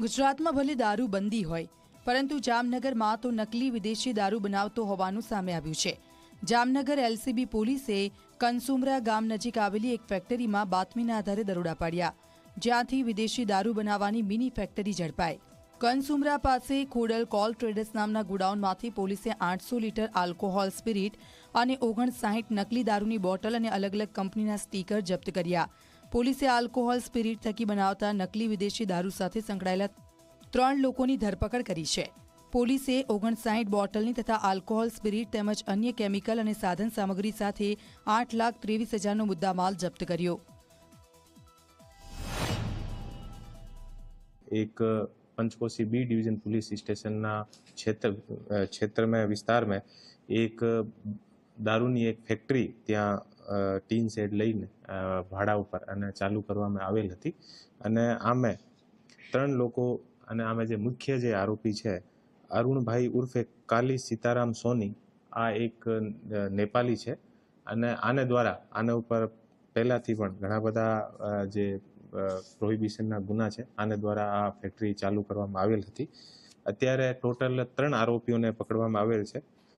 ગુજરાતમાં ભલે દારૂ બંધી હોય, પરંતુ જામનગરમાં તો નકલી વિદેશી દારૂ બનાવતો હોવાનું સામે આવ્યું છે. જામનગર એલસીબી પોલીસે કનસુમરા ગામ નજીક આવેલી એક ફેક્ટરીમાં બાતમીના આધારે દરોડા પાડ્યા. જ્યાંથી વિદેશી દારૂ બનાવવાની મિની ફેક્ટરી ઝડપાઈ. કનસુમરા પાસે ખોડલ કોલ ટ્રેડર્સ નામના ગોડાઉનમાંથી પોલીસે આઠસો લીટર આલ્કોહોલ સ્પિરિટ અને ઓગણસાઠ નકલી દારૂની બોટલ અને અલગ અલગ કંપનીના સ્ટીકર જપ્ત કર્યા. પોલીસે આલ્કોહોલ સ્પિરિટ થકી બનાવતા નકલી વિદેશી દારૂ સાથે સંકળાયેલા ત્રણ લોકોની ધરપકડ કરી છે. પોલીસે ઓગણસાઠ બોટલની તથા આલ્કોહોલ સ્પિરિટ તેમજ અન્ય કેમિકલ અને સાધન સામગ્રી સાથે આઠ લાખ ત્રેવીસ હજારનો મુદ્દામાલ જપ્ત કર્યો. એક પંચકોશી બી ડિવિઝન પોલીસ સ્ટેશનના ક્ષેત્ર ક્ષેત્રમાં વિસ્તારમાં એક દારૂની એક ફેક્ટરી ત્યાં ટીન શેડ લઈને ભાડા ઉપર અને ચાલુ કરવામાં આવેલ હતી. અને આમે ત્રણ લોકો અને આમે જે મુખ્ય જે આરોપી છે, અરુણભાઈ ઉર્ફે કાલી સીતારામ સોની, આ એક નેપાલી છે. અને આને દ્વારા, આને ઉપર પહેલાંથી પણ ઘણા બધા જે પ્રોહિબિશનના ગુના છે, આને દ્વારા આ ફેક્ટરી ચાલુ કરવામાં આવેલ હતી. અત્યારે ટોટલ ત્રણ આરોપીઓને પકડવામાં આવેલ છે.